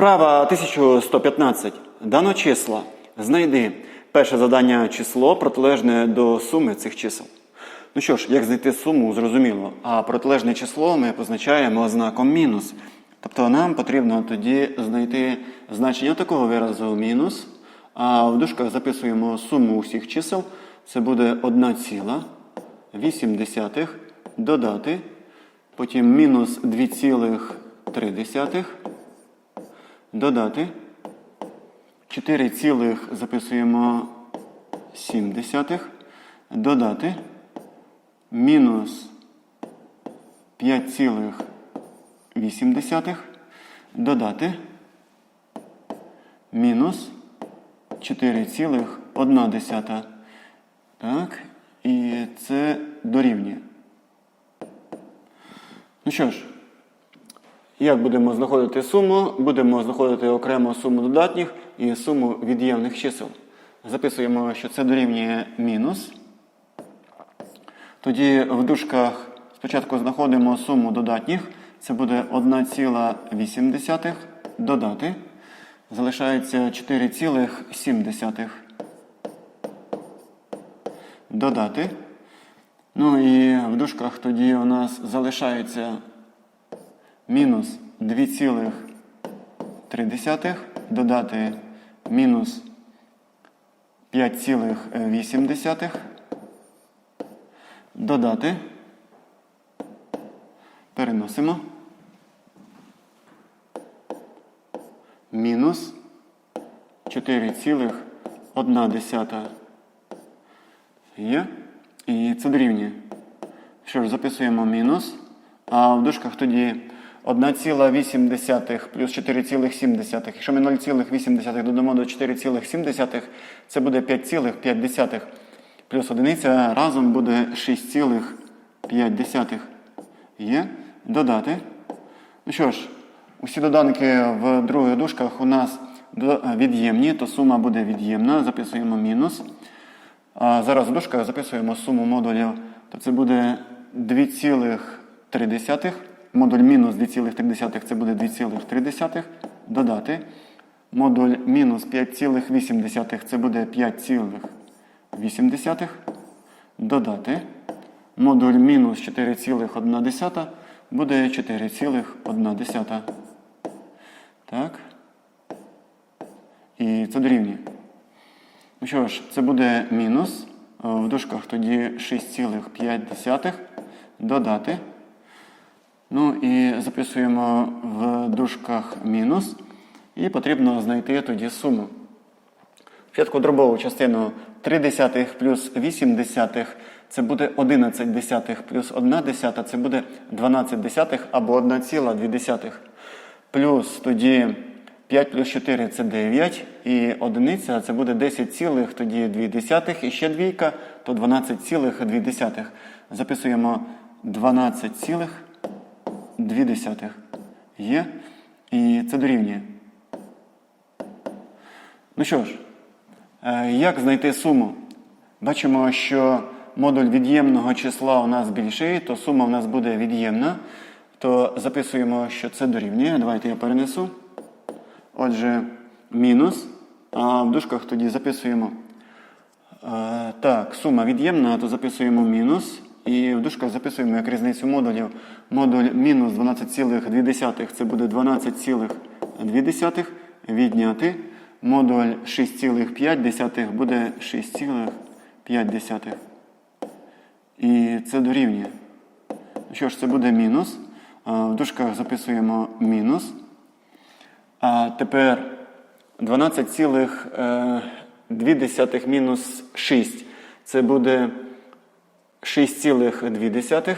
Вправа 1115. Дано числа. Знайди перше завдання число протилежне до суми цих чисел. Ну що ж, як знайти суму, зрозуміло. А протилежне число ми позначаємо знаком мінус. Тобто нам потрібно тоді знайти значення такого виразу мінус. А в дужках записуємо суму усіх чисел. Це буде 1,8 додати. Потім мінус 2,3 додати. 4 цілих записуємо 7 десятих. Додати. Мінус 5,8 десятих. Додати. Мінус 4,1 десята. Так. І це дорівнює. Ну що ж, як будемо знаходити суму? Будемо знаходити окремо суму додатніх і суму від'ємних чисел. Записуємо, що це дорівнює мінус. Тоді в дужках спочатку знаходимо суму додатніх. Це буде 1,8 додати. Залишається 4,7 додати. Ну і в дужках тоді у нас залишається мінус 2,3 додати мінус 5,8 додати. Переносимо. Мінус 4,1 є. І це дорівнює. Що ж, записуємо мінус. А в дужках тоді 1,8 плюс 4,7. Якщо ми 0,8 додамо до 4,7, це буде 5,5. Плюс одиниця разом буде 6,5. Є. Додати. Ну що ж, усі доданки в других дужках у нас від'ємні, то сума буде від'ємна. Записуємо мінус. А зараз в дужках записуємо суму модулів. То це буде 2,3. Модуль мінус 2,3 це буде 2,3 додати. Модуль мінус 5,8 це буде 5,8 додати. Модуль мінус 4,1 буде 4,1. Так. І це дорівнює. Ну що ж, це буде мінус. Е, В дужках тоді 6,5 додати. Ну і записуємо в дужках мінус. І потрібно знайти тоді суму. Спочатку дробову частину 3 десятих плюс 8 десятих це буде 11 десятих плюс 1 десята це буде 12 десятих або 1,2 десятих. Плюс тоді 5 плюс 4 це 9, і одиниця це буде 10 цілих, тоді 2 десятих, і ще двійка, то 12 цілих 2 десятих. Записуємо 12 цілих 2 десятих. Є. І це дорівнює. Ну що ж, е, як знайти суму? Бачимо, що модуль від'ємного числа у нас більший, то сума у нас буде від'ємна. То записуємо, що це дорівнює. Давайте я перенесу. Отже, мінус. А в дужках тоді записуємо. е, Так, сума від'ємна, то записуємо мінус. І в дужках записуємо як різницю модулів. Модуль мінус 12,2 це буде 12,2 відняти. Модуль 6,5 буде 6,5. І це дорівнює. Що ж, це буде мінус. В дужках записуємо мінус. А тепер 12,2 мінус 6. Це буде 6,2.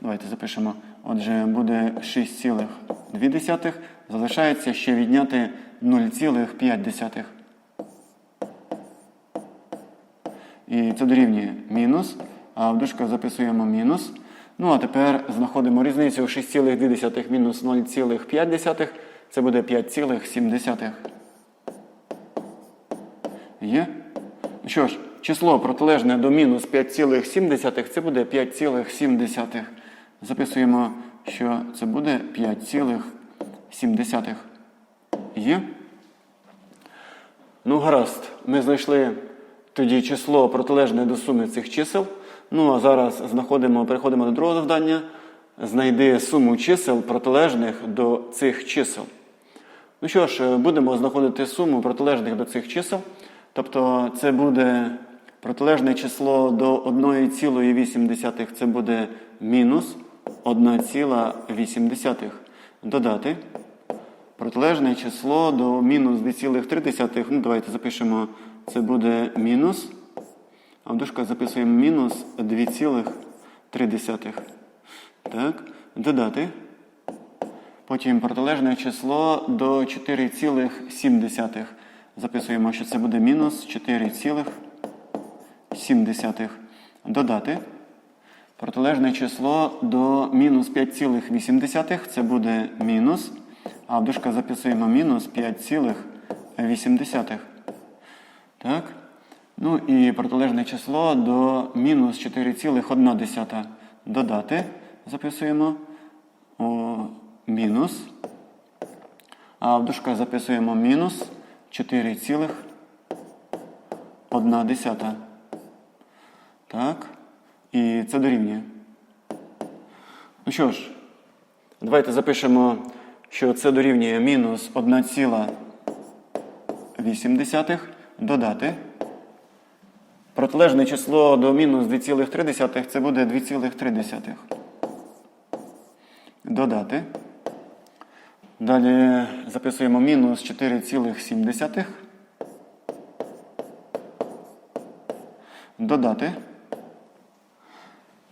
Давайте запишемо. Отже, буде 6,2. Залишається ще відняти 0,5. І це дорівнює мінус. А в дужках записуємо мінус. Ну, а тепер знаходимо різницю 6,2 мінус 0,5. Це буде 5,7. Є? Ну що ж, число протилежне до мінус 5,7 це буде 5,7. Записуємо, що це буде 5,7. Є. Ну, гаразд, ми знайшли тоді число протилежне до суми цих чисел. Ну, а зараз знаходимо, переходимо до другого завдання. Знайди суму чисел протилежних до цих чисел. Ну що ж, будемо знаходити суму протилежних до цих чисел. Тобто це буде протилежне число до 1,8, це буде мінус 1,8. Додати. Протилежне число до мінус 2,3. Ну, давайте запишемо, це буде мінус. А в дужках записуємо мінус 2,3. Так, додати. Потім протилежне число до 4,7. Записуємо, що це буде мінус 4,7. Додати. Протилежне число до мінус 5,8. Це буде мінус. А в дужках записуємо мінус 5,8. Так. Ну і протилежне число до мінус 4,1. Додати. Записуємо о, мінус. А в дужках записуємо мінус 4,1. Так. І це дорівнює. Ну що ж, давайте запишемо, що це дорівнює мінус 1,8 додати. Протилежне число до мінус 2,3 це буде 2,3. Додати. Далі записуємо мінус 4,7. Додати.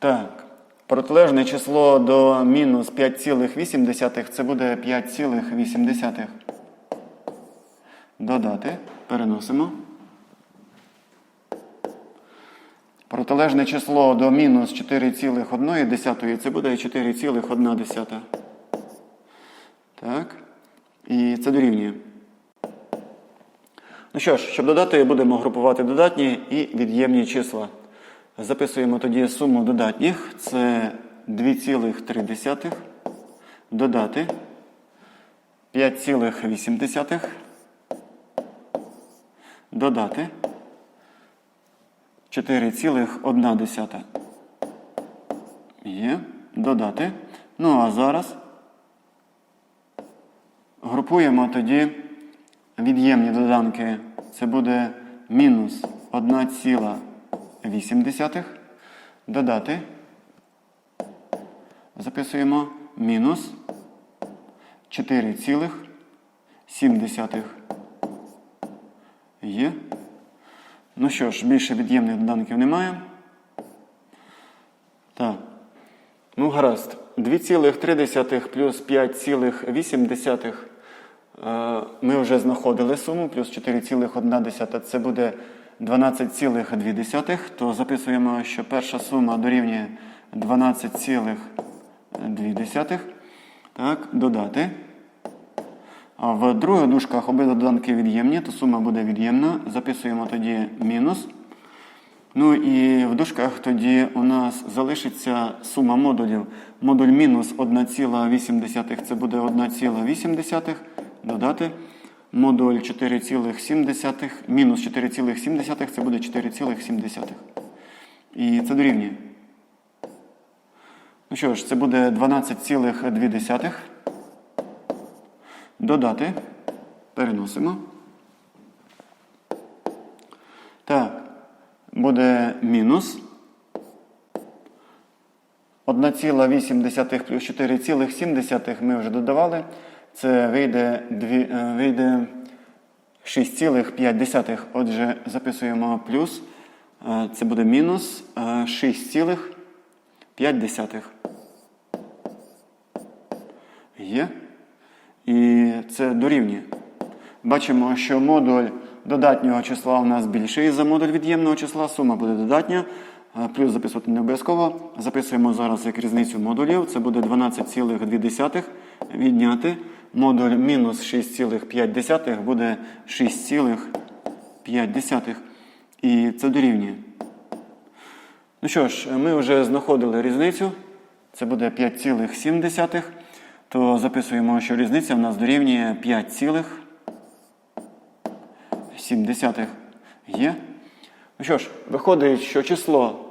Так. Протилежне число до мінус 5,8 це буде 5,8. Додати. Переносимо. Протилежне число до мінус 4,1 це буде 4,1. Так. І це дорівнює. Ну що ж, щоб додати, будемо групувати додатні і від'ємні числа. Записуємо тоді суму додатніх. Це 2,3 додати 5,8 додати 4,1. Є. Додати. Ну, а зараз групуємо тоді від'ємні доданки. Це буде мінус 1,8. Додати. Записуємо мінус 4,7. Є. Ну що ж, більше від'ємних доданків немає. Так. Ну, гаразд. 2,3 плюс 5,8. е, Ми вже знаходили суму, плюс 4,1 це буде 12,2. То записуємо, що перша сума дорівнює 12,2. Так, додати. А в других дужках обидва доданки від'ємні, то сума буде від'ємна. Записуємо тоді мінус. Ну і в дужках тоді у нас залишиться сума модулів. Модуль мінус 1,8 це буде 1,8. Додати. Модуль 4,7, мінус 4,7 це буде 4,7. І це дорівнює. Ну що ж, це буде 12,2. Додати. Переносимо. Так. Буде мінус. 1,8 плюс 4,7 ми вже додавали. Це вийде, е, вийде 6,5. Отже, записуємо плюс. Е, Це буде мінус е, 6,5. Є. І це дорівнює. Бачимо, що модуль додатнього числа у нас більший за модуль від'ємного числа. Сума буде додатня. Е, Плюс записувати не обов'язково. Записуємо зараз як різницю модулів. Це буде 12,2 відняти. Модуль мінус 6,5 буде 6,5. І це дорівнює. Ну що ж, ми вже знаходили різницю. Це буде 5,7. То записуємо, що різниця в нас дорівнює 5,7. 5,7 є. Ну що ж, виходить, що число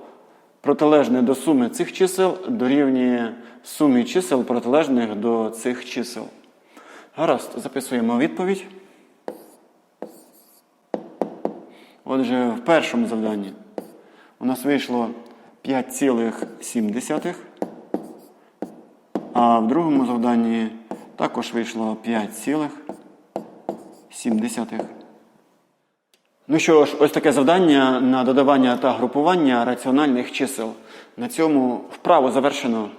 протилежне до суми цих чисел дорівнює сумі чисел протилежних до цих чисел. Гаразд, записуємо відповідь. Отже, в першому завданні у нас вийшло 5,7, а в другому завданні також вийшло 5,7. Ну що ж, ось таке завдання на додавання та групування раціональних чисел. На цьому вправо завершено.